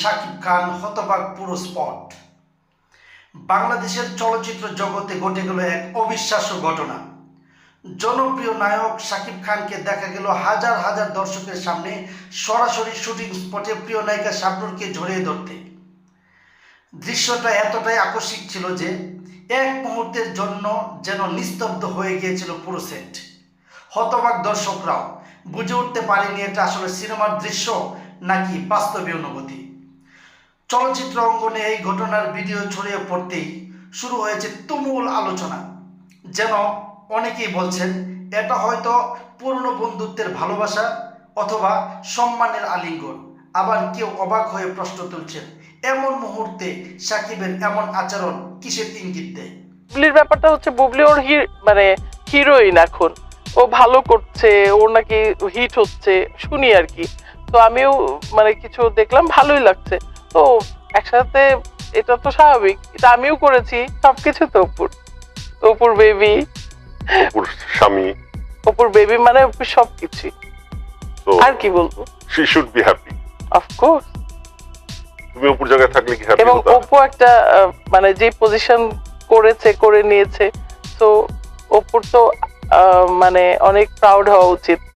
শাকিব খান হতবাক পুরো স্পট। বাংলাদেশের চলচ্চিত্র জগতে ঘটে গেল এক অবিশ্বাস্য ঘটনা। জনপ্রিয় নায়ক শাকিব খানকে দেখা গেল হাজার হাজার দর্শকের সামনে সরাসরি শুটিং স্পটে প্রিয় নায়িকা শাবনুরকে ঝরিয়ে ধরতে। দৃশ্যটা এতটাই আকস্মিক ছিল যে এক মুহূর্তের জন্য যেন নিস্তব্ধ হয়ে গিয়েছিল পুরো সেট। হতবাক দর্শকরাও বুঝে উঠতে পারেনি এটা আসলে সিনেমার দৃশ্য নাকি বাস্তবীয় অনুভূতি। চলচ্চিত্র অঙ্গনে এই ঘটনার ভিডিও ছড়িয়ে পড়তেই শুরু হয়েছে তুমুল আলোচনা। যেন অনেকেই বলছেন, এটা হয়তো পুরনো বন্ধুত্বের ভালোবাসা অথবা সম্মানের আলিঙ্গন। আবার কেউ অবাক হয়ে প্রশ্ন তুলছেন, এমন মুহূর্তে সাকিবের এমন আচরণ কিসের ইঙ্গিত দেয়? বুবলির ব্যাপারটা হচ্ছে বুবলি ওর মানে হিরোইন এখন। ও ভালো করছে ওর নাকি হিট হচ্ছে শুনি আর কি। তো আমিও মানে কিছু দেখলাম ভালোই লাগছে। তো একসাথে এটা তো স্বাভাবিক এটা আমিও করেছি সবকিছু তো অপুর অপুর বেবি ওর স্বামী। অপুর বেবি মানে অপুর সবকিছু আর কি বলব? She should be happy of course তুমি অপুর জায়গায় থাকলে কি হ্যাপি এবং অপু একটা মানে যে পজিশন করেছে করে নিয়েছে তো অপুর তো মানে অনেক প্রাউড হওয়া উচিত।